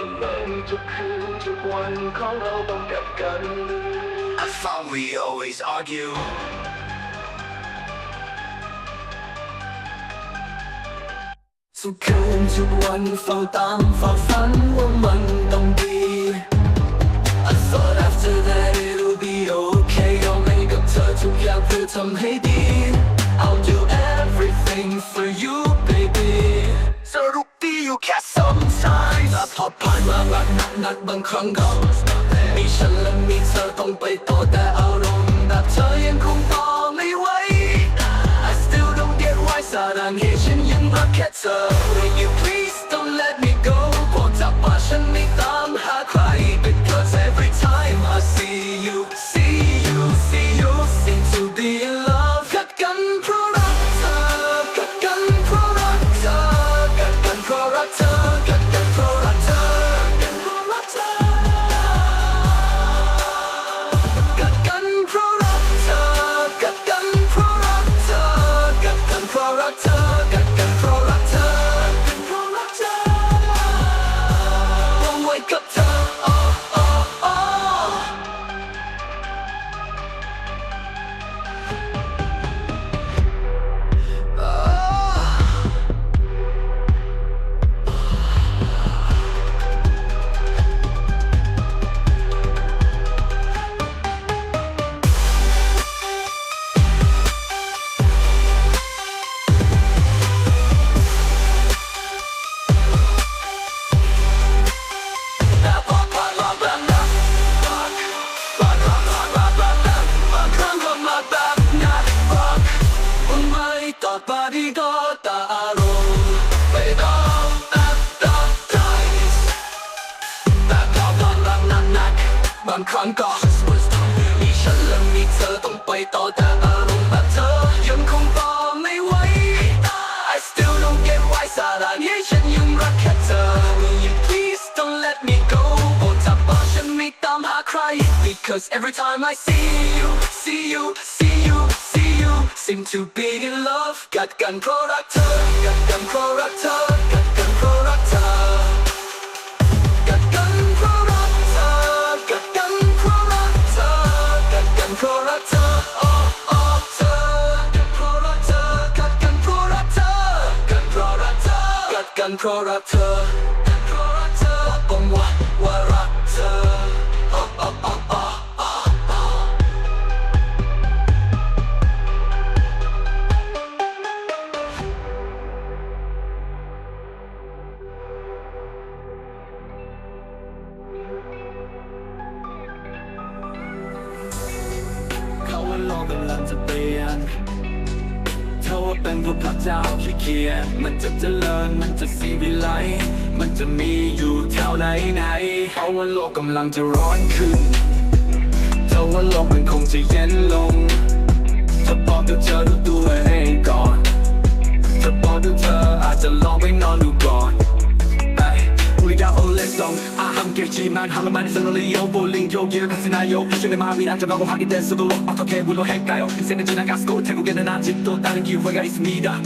ทำไมทุกคืนทุกวันของเราต้องกัดกัน I thought we always argue ทุกคืนทุกวันเฝ้าตามเฝ้าฝันว่ามันต้องดี I thought after that it'll be okay ยอมให้กับเธอทุกอย่างเพื่อทำให้ดี I'll do everything for you baby สรุปดีอยู่แค่ sometimes แต่พอผ่านมารักหนักหนักบางครั้งก็มีฉันและมีเธอต้องไปต่อแต่อารมณ์แบบเธอยังคงต่อไม่ไหว I still don't get why สารังเหตุฉันยังรักแค่เธอ Will you please don't let me go บอกจากว่าฉันไม่ตามหาใคร แต่พอผ่านรักนั้นนักบางครั้งก็มีฉันและมีเธอต้องไปต่อแต่อารมณ์แบบเธอยังคงต่อไม่ไหว I still don't get why สาระนี้ฉันยังรักแค่เธอ Will you please don't let me go โปรดจับบอกฉันไม่ตามหาใคร Because every time I see you see you seem to be in love กัดกันเพราะรักเธอ กัดกันเพราะรักเธอ กัดกันเพราะรักเธอ กัดกันเพราะรักเธอ กัดกันเพราะรักเธอ กัดกันเพราะรักเธอ oh oh เธอ กัดเพราะรักเธอ กัดกันเพราะรักเธอ กัดเพราะรักเธอ กัดกันเพราะรักเธอกัดเพราะรักเธอบอกว่าว่ารักเธอ กำลังจะเปลี่ยนเธอว่าเป็นผู้พระเจ้าที่เขียนมันจะเจริญมันจะสีวิไลมันจะมีอยู่แถวไหนไหนเพราะว่าโลกกำลังจะร้อนขึ้นถ้าว่าโลกมันคงจะเย็นลงจะบอกกัเธอดูตัวเองก่อนจะบอกดูเธออาจจะลองไปนอนดูก่อนไป without a lesson 송 아함께지만 하루만에 썰어리요 볼링 요기를 가스나요 기준의 마음이 안정하고 확인됐어도 어떻게 물러할까요 인생은 지나갔고 태국에는 아직도 다른 기회가 있습니다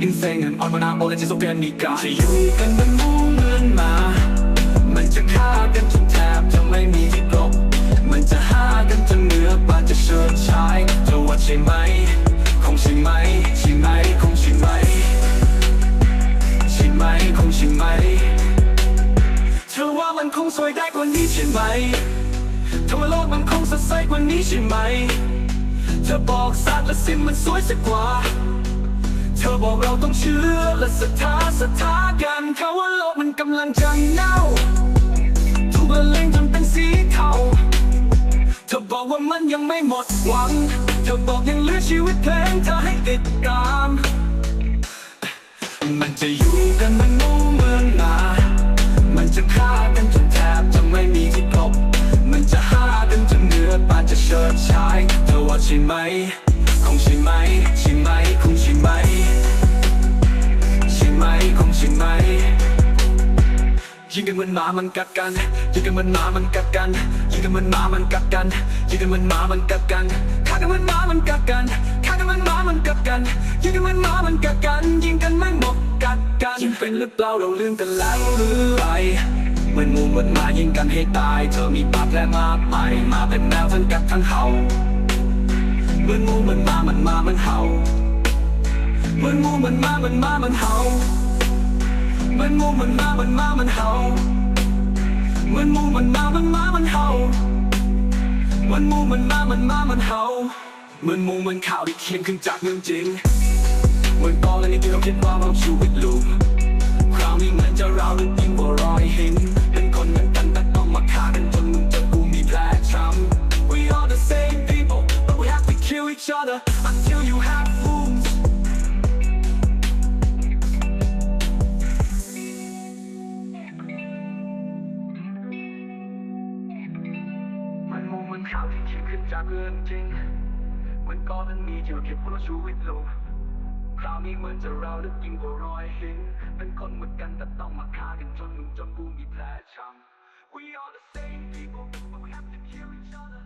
인생은 얼마나 오래 지속됩니까 지우กันมันมุ่งเงินมามันจะฆ่ากันจนแทบจะไม่มีที่หลบมันจะฆ่ากันจนเนื้อปานจะเชิดชายเธอว่าใช่ไหม คงใช่ไหมใช่ไหมคงใช่ไหมใช่ไหมคงใช่ไหม เธอว่ามัน คงสวยได้กว่านี้ใช่ไหมเธอว่าโลกมันคงสดใสกว่านี้ใช่ไหม เธอบอกศาสตว์และสิ่งมันสวยสักกว่า เธอบอกเราต้องเชื่อและศรัทธาศรัทธากันเขาว่าโลกมันกำลังจะเน่าถูกละเลงจนเป็นสีเทา เธอบอกว่ามันยังไม่หมดหวัง เธอบอกยังเหลือชีวิตเพลงเธอให้ติดตาม มันจะอยู่กันมันมู่เมืองนามันจะฆ่ากันจน ไม่มีที่พบมันจะฆ่ากันจนเหนือปานจะเชิดชายเธอว่าใช่ไหม คงใช่ไหม ใช่ไหม คงใช่ไหม ใช่ไหม คงใช่ไหม ยิงกันเหมือนหมามันกัดกัน ยิงกันเหมือนหมามันกัดกัน ยิงกันเหมือนหมามันกัดกัน ยิงกันเหมือนหมามันกัดกันฆ่ากันเหมือนหมามันกัดกันฆ่ากันเหมือนหมามันกัดกัน ยิงกันเหมือนหมามันกัดกัน ยิงกันไม่หมดกัดกันยิงเป็นหรือเปล่าเราลืมกันแล้วหรือไร เหมือนงูเหมือนหมายิงกันให้ตาย เธอมีบาดแผลมากมายมาเป็นแมวทั้งกัดทั้งเห่าเหมือนงูเหมือนหมามันมามันเห่าเหมือนงูเหมือนหมามันมามันเห่าเหมือนงูเหมือนหมามันมามันเห่าเหมือนงูเหมือนหมามันมามันเห่าเหมือนงูเหมือนหมามันมามันเห่าเหมือนงูเหมือนข่าวที่เขียนขึ้นจากเรื่องจริงเหมือนตอนนี้ที่เราคิดว่าเราชีวิตลูกคราวนี้เหมือนจะราหรือยิ่งกว่ารอยเป็น other until you have wounds มันมุมมันข่าวที่เขียนขึ้นจากเรื่องจริงมือนก่อนนั้นมีที่เราเก็บพวกเราชีวิตลงคราวนี้เหมือนจะเราลึกยิ่งกว่ารอยหินเป็นคนเหมือนกันแต่ต้องมาฆ่ากันจนมึงจนกูมีแผลช้ำ We are the same people, but we have to kill each other.